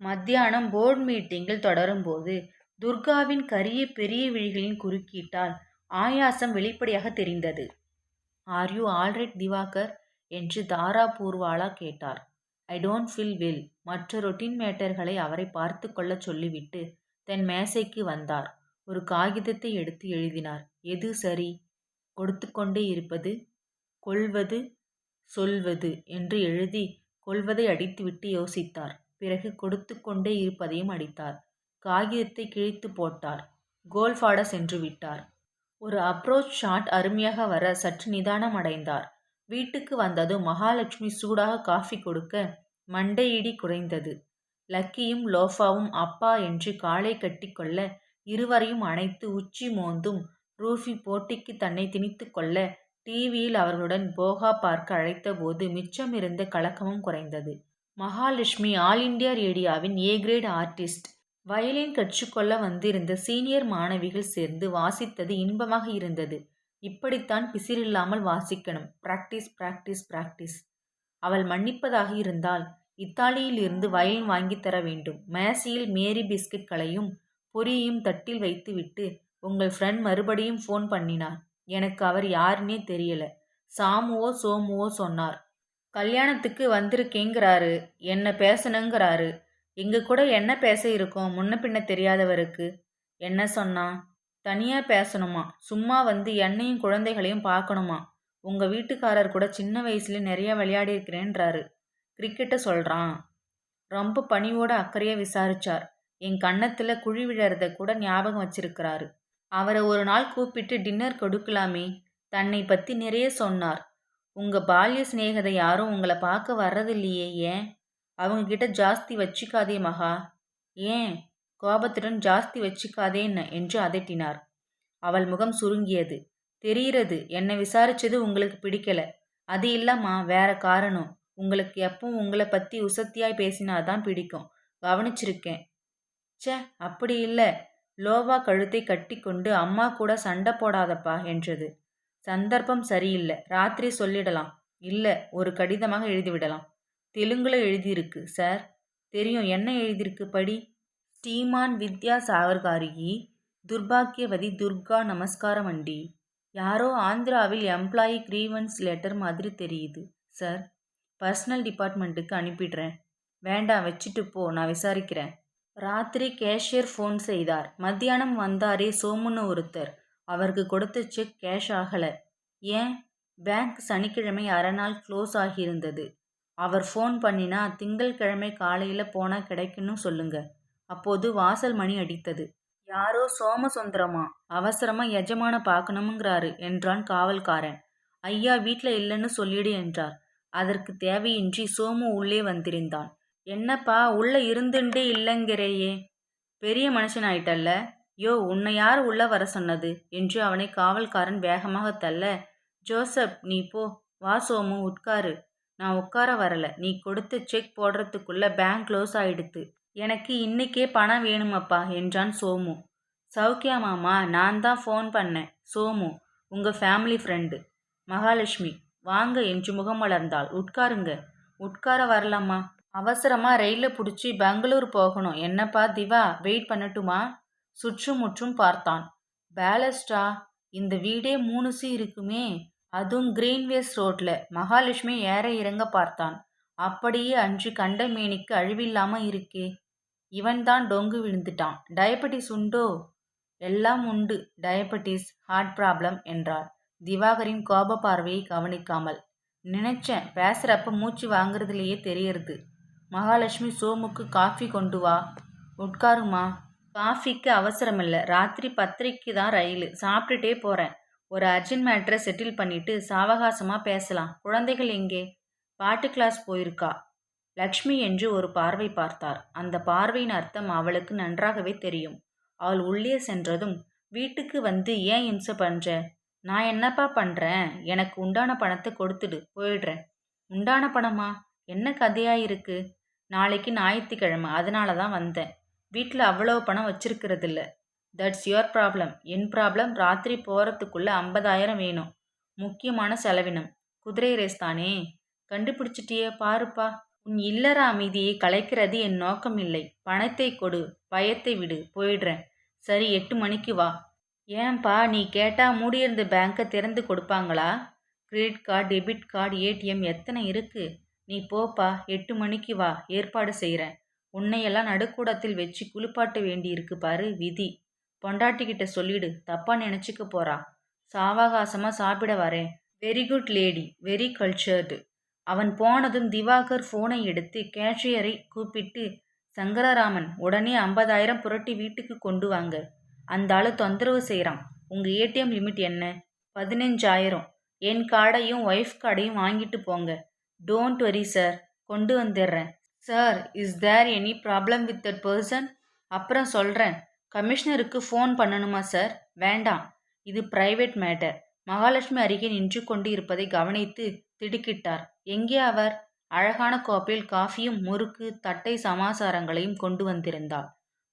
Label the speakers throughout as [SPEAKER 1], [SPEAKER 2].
[SPEAKER 1] மத்தியானம் போர்டு மீட்டிங்கில் தொடரும்போது துர்காவின் கரிய பெரிய விழிகளின் குறுக்கீட்டால் ஆயாசம் வெளிப்படையாக தெரிந்தது. ஆர் யூ ஆல்ரைட் திவாகர் என்று தாரா பூர்வாலா கேட்டார். ஐ டோன்ட் ஃபீல் வெல் மற்ற ரொட்டீன் மேட்டர்களை அவரை பார்த்து கொள்ள சொல்லிவிட்டு தன் மேசைக்கு வந்தார். ஒரு காகிதத்தை எடுத்து எழுதினார். எது சரி? கொடுத்து கொண்டே இருப்பது. கொள்வது? சொல்வது? என்று எழுதி கொள்வதை அடித்துவிட்டு யோசித்தார். பிறகு கொடுத்து கொண்டே இருப்பதையும் அடித்தார். காகிதத்தை கிழித்து போட்டார். கோல்ஃபாட சென்று விட்டார். ஒரு அப்ரோச் ஷாட் அருமையாக வர சற்று நிதானம் அடைந்தார். வீட்டுக்கு வந்ததும் மகாலட்சுமி சூடாக காஃபி கொடுக்க மண்டையிடி குறைந்தது. லக்கியும் லோஃபாவும் அப்பா என்று காலை கட்டிக்கொள்ள இருவரையும் அணைத்து உச்சி மோந்தும் ரூஃபி போட்டிக்கு தன்னை திணித்து கொள்ள டிவியில் அவர்களுடன் போகா பார்க்க அழைத்தபோது மிச்சமிருந்த கலக்கமும் குறைந்தது. மகாலட்சுமி ஆல் இண்டியா ரேடியோவின் ஏ கிரேட் ஆர்டிஸ்ட். வயலின் கற்றுக்கொள்ள வந்திருந்த சீனியர் மாணவிகள் சேர்ந்து வாசித்தது இன்பமாக இருந்தது. இப்படித்தான் பிசிறில்லாமல் வாசிக்கணும். பிராக்டிஸ் பிராக்டிஸ் பிராக்டிஸ் அவள் மன்னிப்பதாக இருந்தால் இத்தாலியில் இருந்து வயலின் வாங்கித் தர வேண்டும். மேசியில் மேரி பிஸ்கட்களையும் பொரியும் தட்டில் வைத்துவிட்டு உங்கள் ஃப்ரெண்ட் மறுபடியும் ஃபோன் பண்ணினார். எனக்கு அவர் யாருன்னே தெரியல. சாமுவோ சோமுவோ சொன்னார். கல்யாணத்துக்கு வந்திருக்கேங்கிறாரு. என்ன பேசணுங்கிறாரு. எங்கள் கூட என்ன பேச இருக்கோம்? முன்ன பின்ன தெரியாதவருக்கு. என்ன சொன்னா? தனியாக பேசணுமா? சும்மா வந்து என்னையும் குழந்தைகளையும் பார்க்கணுமா? உங்கள் வீட்டுக்காரர் கூட சின்ன வயசுல நிறைய விளையாடி இருக்கிறேன்றாரு. கிரிக்கெட்டை சொல்கிறான் ரொம்ப பணிவோட அக்கறையாக விசாரிச்சார். என் கன்னத்தில் குழி விழறத கூட ஞாபகம் வச்சிருக்கிறாரு. அவரை ஒரு நாள் கூப்பிட்டு டின்னர் கொடுக்கலாமே? தன்னை பற்றி நிறைய சொன்னார். உங்கள் பால்ய சிநேகதை யாரும் உங்களை பார்க்க வர்றதில்லையே ஏன்? அவங்க கிட்ட ஜாஸ்தி வச்சுக்காதே மகா. ஏன்? கோபத்துடன் ஜாஸ்தி வச்சுக்காதேன்னு என்று அதட்டினார். அவள் முகம் சுருங்கியது. தெரிகிறது என்னை விசாரிச்சது உங்களுக்கு பிடிக்கல. அது இல்லம்மா வேற காரணம். உங்களுக்கு எப்பவும் உங்களை பற்றி உசத்தியாய் பேசினாதான் பிடிக்கும். கவனிச்சிருக்கேன். ச்சே அப்படி இல்லை. லோவா கழுத்தை கட்டிக்கொண்டு அம்மா கூட சண்டை போடாதப்பா என்றது. சந்தர்ப்பம் சரியில்லை. ராத்திரி சொல்லிடலாம். இல்லை ஒரு கடிதமாக எழுதிவிடலாம். தெலுங்குல எழுதியிருக்கு சார். தெரியும் என்ன எழுதியிருக்கு படி? ஸ்ரீமான் வித்யா சாகர்காரிகி துர்பாக்கியவதி துர்கா நமஸ்காரம் அண்டி. யாரோ ஆந்திராவில் எம்ப்ளாயி க்ரீவன்ஸ் லெட்டர் மாதிரி தெரியுது சார். பர்சனல் டிபார்ட்மெண்ட்டுக்கு அனுப்பிடுறேன். வேண்டாம் வச்சுட்டு போ நான் விசாரிக்கிறேன். ராத்திரி கேஷியர் ஃபோன் செய்தார். மத்தியானம் வந்தாரே சோமுன்னு ஒருத்தர். அவருக்கு கொடுத்த செக் கேஷ் ஆகலை. ஏன்? பேங்க் சனிக்கிழமை அரை நாள் க்ளோஸ் ஆகியிருந்தது. அவர் ஃபோன் பண்ணினா திங்கள்கிழமை காலையில் போனால் கிடைக்குன்னு சொல்லுங்க. அப்போது வாசல் மணி அடித்தது. யாரோ சோமசுந்தரமா? அவசரமா எஜமான பார்க்கணுங்கிறாரு என்றான் காவல்காரன். ஐயா வீட்டில் இல்லைன்னு சொல்லிடு என்றார். அதற்கு தேவையின்றி சோமு உள்ளே வந்திருந்தான். என்னப்பா உள்ள இருந்துட்டே இல்லைங்கிறேயே. பெரிய மனுஷன் ஆயிட்டல்ல யோ உன்னை யார் உள்ள வர சொன்னது? என்று அவனை காவல்காரன் வேகமாக தள்ள ஜோசப் நீ போ. வா சோமு உட்காரு. நான் உட்கார வரல. நீ கொடுத்த செக் போடுறதுக்குள்ள பேங்க் க்ளோஸ் ஆயிடுத்து. எனக்கு இன்னைக்கே பணம் வேணுமப்பா என்றான் சோமு. சௌக்கியா மாமா நான் தான் ஃபோன் பண்ணேன். சோமு உங்கள் ஃபேமிலி ஃப்ரெண்டு மகாலட்சுமி வாங்க என்று முகம் வளர்ந்தாள் உட்காருங்க. உட்கார வரலாமா? அவசரமாக ரயிலில் பிடிச்சி பெங்களூர் போகணும். என்னப்பா திவா? வெயிட் பண்ணட்டுமா? சுற்றுமுற்றும் பார்த்தான். பேலஸ்டா இந்த வீடே மூணு சி இருக்குமே அதுவும் கிரீன்வேஸ் ரோட்ல. மகாலட்சுமி ஏற இறங்க பார்த்தான். அப்படியே அன்று கண்ட மேனிக்கு அழிவில்லாம இருக்கே. இவன்தான் டொங்கு விழுந்துட்டான். டயபெட்டிஸ் உண்டோ? எல்லாம் உண்டு டயபெட்டிஸ் ஹார்ட் ப்ராப்ளம் என்றார். திவாகரின் கோப பார்வையை கவனிக்காமல். நினைச்சேன் பேசுறப்ப மூச்சு வாங்குறதுலேயே தெரியறது. மகாலட்சுமி சோமுக்கு காஃபி கொண்டு வா. உட்காருமா? காஃபிக்கு அவசரமில்லை. ராத்திரி பத்திரிக்கு தான் ரயில். சாப்பிட்டுட்டே போகிறேன் ஒரு அர்ஜென்ட் மேட்ரை செட்டில் பண்ணிட்டு சாவகாசமாக பேசலாம். குழந்தைகள் எங்கே? பாட்டு கிளாஸ் போயிருக்கா? லக்ஷ்மி என்று ஒரு பார்வை பார்த்தார். அந்த பார்வையின் அர்த்தம் அவளுக்கு நன்றாகவே தெரியும். அவள் உள்ளே சென்றதும் வீட்டுக்கு வந்து ஏன் இம்சை பண்ற? நான் என்னப்பா பண்ணுறேன் எனக்கு உண்டான பணத்தை கொடுத்துடு. போயிடுறேன். உண்டான பணமா? என்ன கதையாக இருக்குது நாளைக்கு ஞாயிற்றுக்கிழமை. அதனால தான் வந்தேன். வீட்டில் அவ்வளோ பணம் வச்சிருக்கிறதில்ல. தட்ஸ் யுவர் ப்ராப்ளம் என் ப்ராப்ளம் ராத்திரி போகிறதுக்குள்ளே ஐம்பதாயிரம் வேணும். முக்கியமான செலவினம். குதிரை ரேஸ் தானே? கண்டுபிடிச்சிட்டியே பாருப்பா. உன் இல்லற அமைதியை கலைக்கிறது என் நோக்கம் இல்லை. பணத்தை கொடு பயத்தை விடு போயிடுறேன். சரி எட்டு மணிக்கு வா. ஏன்பா நீ கேட்டால் மூடியிருந்த பேங்க்கை திறந்து கொடுப்பாங்களா? Credit card debit card ATM எத்தனை இருக்கு? நீ போப்பா எட்டு மணிக்கு வா. ஏற்பாடு செய்கிறேன் உன்னையெல்லாம் நடுக்கூடத்தில் வச்சு குளிப்பாட்ட வேண்டியிருக்கு பாரு விதி. பொண்டாட்டிக்கிட்ட சொல்லிடு தப்பா நினச்சிக்க போறா. சாவகாசமாக சாப்பிட வரேன். Very good lady very cultured அவன் போனதும் திவாகர் ஃபோனை எடுத்து கேஷியரை கூப்பிட்டு சங்கரராமன் உடனே ஐம்பதாயிரம் புரட்டி வீட்டுக்கு கொண்டு வாங்க. அந்த ஆளு தொந்தரவு செய்கிறான் உங்கள் ஏடிஎம் லிமிட் என்ன? பதினஞ்சாயிரம். என் கார்டையும் ஒய்ஃப் கார்டையும் வாங்கிட்டு போங்க. டோன்ட் வரி சார் கொண்டு வந்துடுறேன் sir is there any problem with that person அப்புறம் சொல்கிறேன் கமிஷனருக்கு ஃபோன் பண்ணணுமா சார் வேண்டாம். இது பிரைவேட் மேட்டர் மகாலட்சுமி அருகே நின்று கொண்டு இருப்பதை கவனித்து திடுக்கிட்டார். எங்கே அவர்? அழகான கோப்பையில் காஃபியும் முறுக்கு தட்டை சமாசாரங்களையும் கொண்டு வந்திருந்தாள்.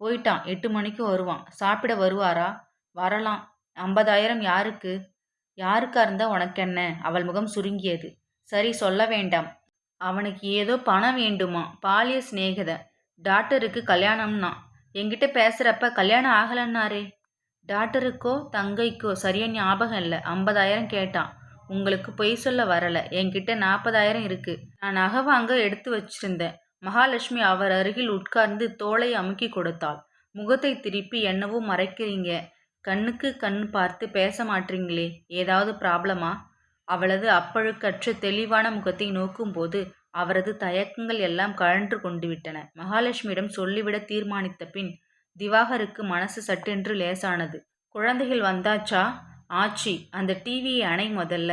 [SPEAKER 1] போயிட்டான். எட்டு மணிக்கு வருவான். சாப்பிட வருவாரா? வரலாம். ஐம்பதாயிரம் யாருக்கு? யாருக்கா இருந்தா உனக்கென்ன? அவள் முகம் சுருங்கியது. சரி சொல்ல வேண்டாம். அவனுக்கு ஏதோ பணம் வேண்டுமா? பாலிய சிநேகித டாக்டருக்கு கல்யாணம்னா? என்கிட்ட பேசுகிறப்ப கல்யாணம் ஆகலன்னாரே. டாக்டருக்கோ தங்கைக்கோ சரியா ஞாபகம் இல்லை. ஐம்பதாயிரம் கேட்டான். உங்களுக்கு பொய் சொல்ல வரல. என்கிட்ட நாற்பதாயிரம் இருக்கு. நான் நகை வாங்க எடுத்து வச்சிருந்தேன். மகாலட்சுமி அவர் அருகில் உட்கார்ந்து தோலை அமுக்கி கொடுத்தாள். முகத்தை திருப்பி என்னவோ மறைக்கிறீங்க. கண்ணுக்கு கண் பார்த்து பேச மாட்டீங்களே. ஏதாவது ப்ராப்ளமா அவளது அப்பழுக்கற்ற தெளிவான முகத்தை நோக்கும்போது அவரது தயக்கங்கள் எல்லாம் கழன்று கொண்டு விட்டன மகாலட்சுமியிடம் சொல்லிவிட தீர்மானித்த பின் திவாகருக்கு மனசு சட்டென்று லேசானது. குழந்தைகள் வந்தாச்சா? ஆச்சி அந்த டிவியை அணை முதல்ல.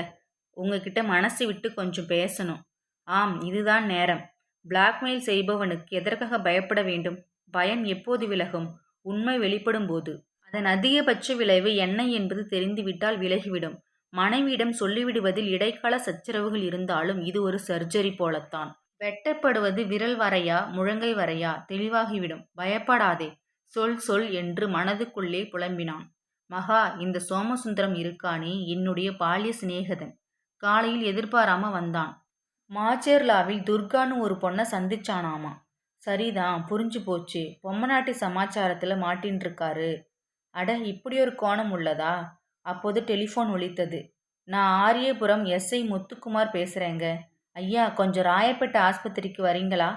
[SPEAKER 1] உங்ககிட்ட மனசு விட்டு கொஞ்சம் பேசணும். ஆம் இதுதான் நேரம். பிளாக்மெயில் செய்பவனுக்கு எதற்காக பயப்பட வேண்டும்? பயம் எப்போது விலகும்? உண்மை வெளிப்படும் போது அதன் அதிகபட்ச விளைவு என்ன என்பது தெரிந்துவிட்டால் விலகிவிடும். மனைவியிடம் சொல்லிவிடுவதில் இடைக்கால சச்சரவுகள் இருந்தாலும் இது ஒரு சர்ஜரி போலத்தான். வெட்டப்படுவது விரல் வரையா முழங்கை வரையா? தெளிவாகிவிடும். பயப்படாதே. சொல் சொல் என்று மனதுக்குள்ளே புலம்பினான். மகா இந்த சோமசுந்தரம் இருக்கானே என்னுடைய பாலிய சிநேகதன். காலையில் எதிர்பாராம வந்தான். மாச்சேர்லாவில் துர்கான்னு ஒரு பொண்ணை சந்திச்சானாமா? சரிதான் புரிஞ்சு போச்சு. பொம்மநாட்டி சமாச்சாரத்தில் மாட்டின்னு இருக்காரு அட இப்படி ஒரு கோணம் உள்ளதா? அப்போது டெலிஃபோன் ஒலித்தது. நான் ஆரியபுரம் எஸ்ஐ முத்துக்குமார் பேசுகிறேங்க ஐயா கொஞ்சம் ராயப்பேட்டை ஆஸ்பத்திரிக்கு வரீங்களா?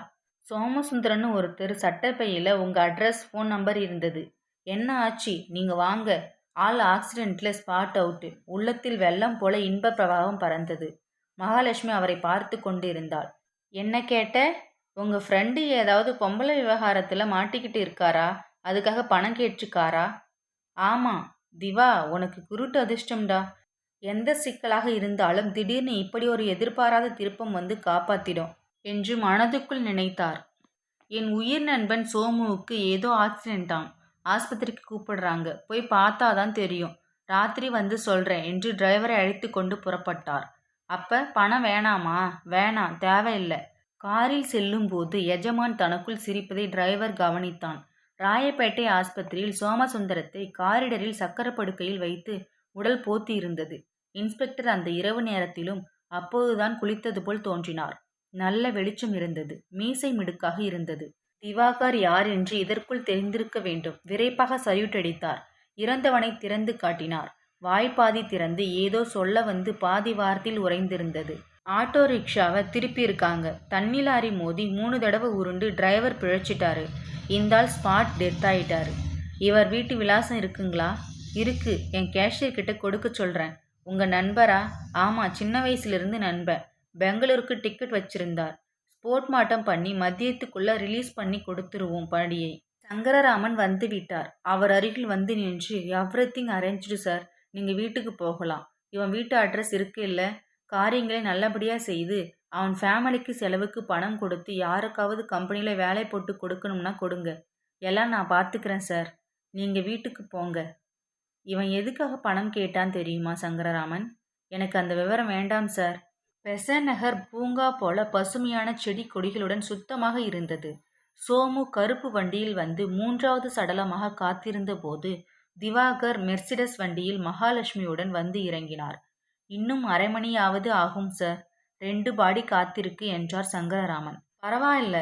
[SPEAKER 1] சோமசுந்தரன்னு ஒருத்தர் சட்டப்பையில் உங்கள் அட்ரஸ் ஃபோன் நம்பர் இருந்தது. என்ன ஆச்சு? நீங்கள் வாங்க. ஆள் ஆக்சிடென்ட்ல ஸ்பாட் அவுட்டு. உள்ளத்தில் வெள்ளம் போல இன்ப பிரபாவம் பறந்தது. மகாலட்சுமி அவரை பார்த்து கொண்டு இருந்தாள் என்ன கேட்ட? உங்கள் ஃப்ரெண்டு ஏதாவது பொம்பளை விவகாரத்தில் மாட்டிக்கிட்டு இருக்காரா? அதுக்காக பணம் கேட்டுக்காரா ஆமாம் திவா உனக்கு குருட்டு அதிர்ஷ்டம்டா. எந்த சிக்கலாக இருந்தாலும் திடீர்னு இப்படி ஒரு எதிர்பாராத திருப்பம் வந்து காப்பாத்திடும் என்று மனதுக்குள் நினைத்தார். என் உயிர் நண்பன் சோமுவுக்கு ஏதோ ஆக்சிடென்ட்டாம். ஆஸ்பத்திரிக்கு கூப்பிடுறாங்க. போய் பார்த்தா தான் தெரியும். ராத்திரி வந்து சொல்கிறேன் என்று டிரைவரை அழைத்து கொண்டு புறப்பட்டார். அப்ப பணம் வேணாமா? வேணாம் தேவையில்லை. காரில் செல்லும்போது எஜமான் தனக்குள் சிரிப்பதை டிரைவர் கவனித்தான். ராயப்பேட்டை ஆஸ்பத்திரியில் சோமசுந்தரத்தை காரிடரில் சக்கர படுக்கையில் வைத்து உடல் போத்தி இருந்தது இன்ஸ்பெக்டர் அந்த இரவு நேரத்திலும் அப்போதுதான் குளித்தது போல் தோன்றினார். நல்ல வெளிச்சம் இருந்தது. மீசை மிடுக்காக இருந்தது. திவாகர் யார் என்று இதற்குள் தெரிந்திருக்க வேண்டும். விரைப்பாக சல்யூட் அடித்தார். இறந்தவனை திறந்து காட்டினார். வாய்ப்பாதி திறந்து ஏதோ சொல்ல வந்து பாதி வாரத்தில் உறைந்திருந்தது. ஆட்டோ ரிக்ஷாவை திருப்பியிருக்காங்க தண்ணி லாரி மோதி மூணு தடவை உருண்டு டிரைவர் பிழைச்சிட்டாரு. இந்தால் ஸ்பாட் டெத் ஆயிட்டாரு. இவர் வீட்டு விலாசம் இருக்குங்களா? இருக்கு. என் கேஷியர் கிட்ட கொடுக்க சொல்கிறேன் உங்கள் நண்பரா? ஆமாம் சின்ன வயசுலேருந்து நண்பன். பெங்களூருக்கு டிக்கெட் வச்சிருந்தார். ஸ்போர்ட் மாட்டம் பண்ணி மதியத்துக்குள்ளே ரிலீஸ் பண்ணி கொடுத்துருவோம் படியை. சங்கரராமன் வந்து விட்டார். அவர் அருகில் வந்து நின்று எவ்ரி திங் அரேஞ்சு சார் நீங்கள் வீட்டுக்கு போகலாம். இவன் வீட்டு அட்ரஸ் இருக்கு இல்லை காரியங்களை நல்லபடியாக செய்து அவன் ஃபேமிலிக்கு செலவுக்கு பணம் கொடுத்து யாருக்காவது கம்பெனியில் வேலை போட்டு கொடுக்கணும்னா கொடுங்க. எல்லாம் நான் பார்த்துக்கிறேன் சார். நீங்கள் வீட்டுக்கு போங்க. இவன் எதுக்காக பணம் கேட்டான் தெரியுமா சங்கரராமன்? எனக்கு அந்த விவரம் வேண்டாம் சார். பெசநகர் பூங்கா போல பசுமையான செடி கொடிகளுடன் சுத்தமாக இருந்தது. சோமு கருப்பு வண்டியில் வந்து மூன்றாவது சடலமாக காத்திருந்த போது திவாகர் மெர்சிடஸ் வண்டியில் மகாலட்சுமியுடன் வந்து இறங்கினார். இன்னும் அரை மணியாவது ஆகும் சார். ரெண்டு பாடி காத்திருக்கு என்றார் சங்கரராமன். பரவாயில்ல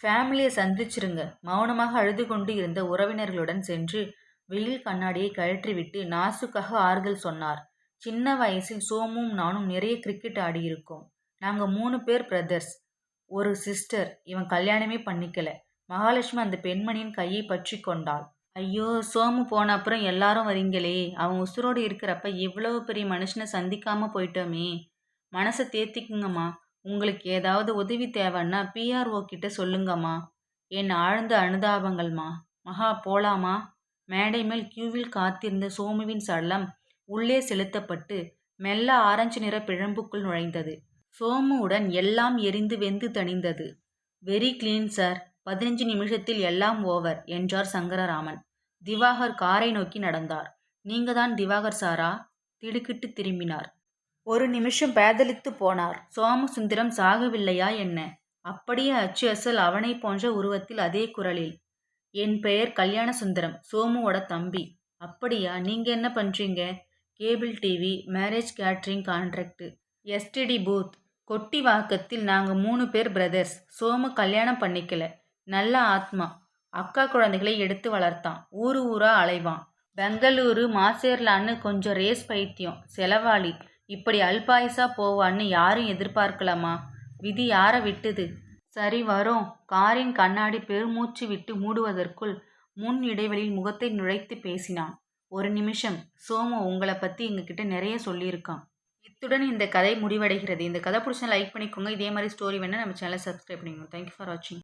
[SPEAKER 1] ஃபேமிலியை சந்திச்சிருங்க. மௌனமாக அழுது கொண்டு இருந்த உறவினர்களுடன் சென்று வெயில் கண்ணாடியை கழற்றிவிட்டு நாசுக்காக ஆறுதல் சொன்னார். சின்ன வயசில் சோமும் நானும் நிறைய கிரிக்கெட் ஆடியிருக்கோம் நாங்கள் மூணு பேர் பிரதர்ஸ் ஒரு சிஸ்டர் இவன் கல்யாணமே பண்ணிக்கல. மகாலட்சுமி அந்த பெண்மணியின் கையை பற்றி கொண்டாள். ஐயோ சோமு போன அப்புறம் எல்லாரும் வரீங்களே அவன் உசுரோடு இருக்கிறப்ப இவ்வளவு பெரிய மனுஷனை சந்திக்காம போயிட்டோமே. மனசை தேத்திக்குங்கம்மா. உங்களுக்கு ஏதாவது உதவி தேவைன்னா பிஆர்ஓ கிட்ட சொல்லுங்கம்மா. என் ஆழ்ந்த அனுதாபங்கள்மா. மகா போலாமா மேடை மேல் கியூவில் காத்திருந்த சோமுவின் சடலம் உள்ளே செலுத்தப்பட்டு மெல்ல ஆரஞ்சு நிற பிழம்புக்குள் நுழைந்தது. சோமுவுடன் எல்லாம் எரிந்து வெந்து தணிந்தது. Very clean sir. பதினஞ்சு நிமிஷத்தில் எல்லாம் ஓவர் என்றார் சங்கரராமன். திவாகர் காரை நோக்கி நடந்தார். நீங்க தான் திவாகர் சாரா? திடுக்கிட்டு திரும்பினார். ஒரு நிமிஷம் பேதலித்து போனார். சோமசுந்தரம் சாகவில்லையா என்ன? அப்படியே அச்சு அசல் அவனை போன்ற உருவத்தில் அதே குரலில் என் பெயர் கல்யாண சுந்தரம் சோமுவோட தம்பி. அப்படியா? நீங்க என்ன பண்றீங்க? Cable TV marriage catering contract STD booth. கொட்டி வாக்கத்தில் நாங்கள் மூணு பேர் பிரதர்ஸ். சோமு கல்யாணம் பண்ணிக்கல. நல்ல ஆத்மா. அக்கா குழந்தைகளை எடுத்து வளர்த்தான். ஊரு ஊரா அலைவான். பெங்களூரு மாசேர்லான்னு கொஞ்சம் ரேஸ் பைத்தியம். செலவாளி. இப்படி அல்பாயுசா போவான்னு யாரும் எதிர்பார்க்கலாமா? விதி யாரை விட்டுது? சரி வரோம். காரின் கண்ணாடி பெருமூச்சு விட்டு மூடுவதற்குள் முன் இடைவெளியில் முகத்தை நுழைத்து பேசினான். ஒரு நிமிஷம். சோமு உங்களை பற்றி எங்ககிட்ட நிறைய சொல்லியிருக்கான். இத்துடன் இந்த கதை முடிவடைகிறது. இந்த கதை பிடிச்சா லைக் பண்ணிக்கோங்க. இதே மாதிரி ஸ்டோரி வேணால் நம்ம சேனலை சப்ஸ்கிரைப் பண்ணிக்கோங்க. தேங்க்யூ ஃபார் வாட்சிங்